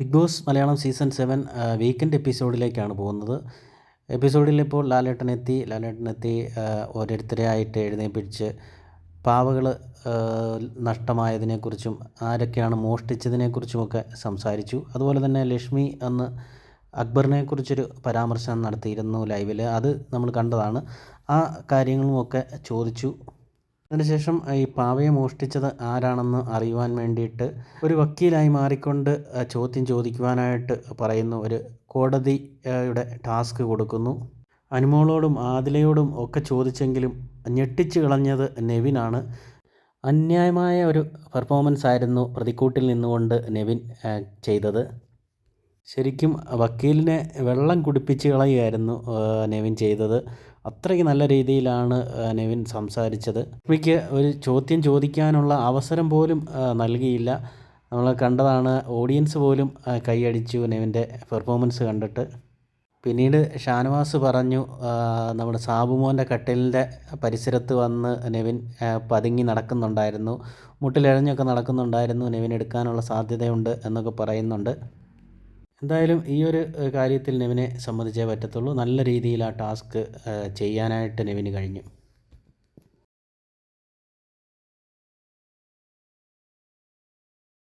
Bigg Boss Malayalam season seven weekend എപ്പിസോഡിലേക്കാണ് പോകുന്നത്. എപ്പിസോഡിൽ ഇപ്പോൾ ലാലേട്ടനെത്തി ലാലേട്ടനെത്തി ലാലേട്ടൻ എത്തി ഓരോരുത്തരെ ആയിട്ട് എഴുന്നേൽപ്പിച്ച് പാവകൾ നഷ്ടമായതിനെക്കുറിച്ചും ആരൊക്കെയാണ് മോഷ്ടിച്ചതിനെക്കുറിച്ചുമൊക്കെ സംസാരിച്ചു. അതുപോലെ തന്നെ ലക്ഷ്മി അന്ന് അക്ബറിനെ കുറിച്ചൊരു പരാമർശനം നടത്തിയിരുന്നു ലൈവിൽ അത് നമ്മൾ കണ്ടതാണ്. ആ കാര്യങ്ങളുമൊക്കെ ചോദിച്ചു. അതിനുശേഷം ഈ പാവയെ മോഷ്ടിച്ചത് ആരാണെന്ന് അറിയുവാൻ വേണ്ടിയിട്ട് ഒരു വക്കീലായി മാറിക്കൊണ്ട് ചോദ്യം ചോദിക്കുവാനായിട്ട് പറയുന്നു ഒരു കോടതിയുടെ ടാസ്ക് കൊടുക്കുന്നു. അനുമോളോടും ആദിലയോടും ഒക്കെ ചോദിച്ചെങ്കിലും ഞെട്ടിച്ച് കളഞ്ഞത് നെവിനാണ്. അന്യായമായ ഒരു പെർഫോമൻസ് ആയിരുന്നു പ്രതിക്കൂട്ടിൽ നിന്നുകൊണ്ട് നെവിൻ ചെയ്തത്. ശരിക്കും വക്കീലിനെ വെള്ളം കുടിപ്പിച്ച് കളയുകയായിരുന്നു നെവിൻ ചെയ്തത്. അത്രയ്ക്ക് നല്ല രീതിയിലാണ് നെവിൻ സംസാരിച്ചത്. ലക്ഷ്മിക്ക് ഒരു ചോദ്യം ചോദിക്കാനുള്ള അവസരം പോലും നൽകിയില്ല. നമ്മൾ കണ്ടതാണ് ഓഡിയൻസ് പോലും കൈയടിച്ചു നെവിന്റെ പെർഫോമൻസ് കണ്ടിട്ട്. പിന്നീട് ഷാനവാസ് പറഞ്ഞു നമ്മുടെ സാബുമോന്റെ കട്ടിലിന്റെ പരിസരത്ത് വന്ന് നെവിൻ പതുങ്ങി നടക്കുന്നുണ്ടായിരുന്നു. മുട്ടിലിഴഞ്ഞൊക്കെ നടക്കുന്നുണ്ടായിരുന്നു. നെവിൻ എടുക്കാനുള്ള സാധ്യതയുണ്ട് എന്നൊക്കെ പറയുന്നുണ്ട്. എന്തായാലും ഈ ഒരു കാര്യത്തിൽ നെവിനെ സമ്മതിച്ചേ പറ്റത്തുള്ളൂ. നല്ല രീതിയിൽ ആ ടാസ്ക് ചെയ്യാനായിട്ട് നെവിന് കഴിഞ്ഞു.